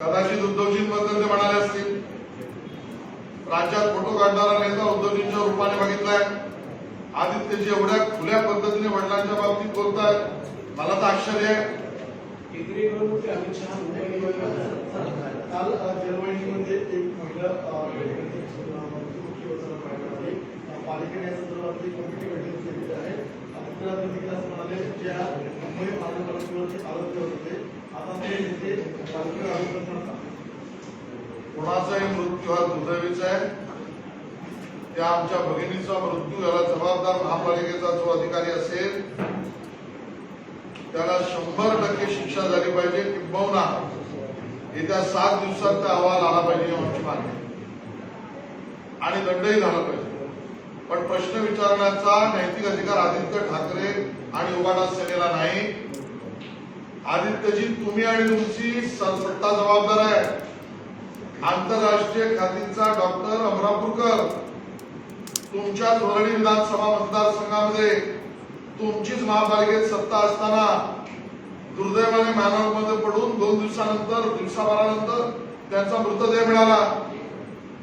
कदाचित उद्धवजींबद्दल ते म्हणाले असतील. राज्यात फोटो काढणारा नेता उद्धवजींच्या रूपाने बघितलाय आदित्यजी एवढ्या खुल्या पद्धतीने वडिलांच्या बाबतीत बोलतायत मला तर आश्चर्य आहे. केंद्रीय गृहमंत्री अमित शहा काल जर्मनीमध्ये एक महिला पालिकेने या संदर्भातली कमिटी बैठक केलेली आहे. मुख्यमंत्री देखील म्हणाले ज्या मुंबई महानगरपालिकेवरचे आरोप आता ते कोणाचाही मृत्यू हा दुर्दैवीचा आहे. त्या आमच्या भगिनीचा मृत्यू याला जबाबदार महापालिकेचा जो अधिकारी असेल त्याला शंभर टक्के शिक्षा झाली पाहिजे किंबहुना येत्या सात दिवसात त्या अहवाल आला पाहिजे आमची मागणी. आणि दंडही झाला पाहिजे. पण प्रश्न विचारण्याचा नैतिक अधिकार आदित्य ठाकरे आणि उबाडा सेनेला नाही. आदित्यजी तुम्ही आणि तुमची स- सत्ता जबाबदार आहे. आंतरराष्ट्रीय ख्यातीचा डॉक्टर अमरापूरकर तुमच्याच धोरणी विधानसभा मतदारसंघामध्ये तुमचीच महापालिकेत सत्ता असताना दुर्दैवाने मानवमध्ये पडून दोन दिवसानंतर दिवसाभरानंतर त्यांचा मृतदेह मिळाला.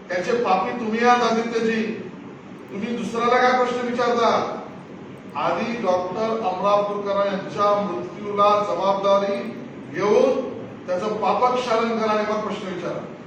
त्याचे पापी तुम्ही आहात आदित्यजी. तुम्ही दुसऱ्याला काय प्रश्न विचारता? आधी डॉक्टर अमरापूरकर यांच्या मृत्यूला जबाबदारी घेऊन त्याचं पापक्षालन करा आणि मग प्रश्न विचारा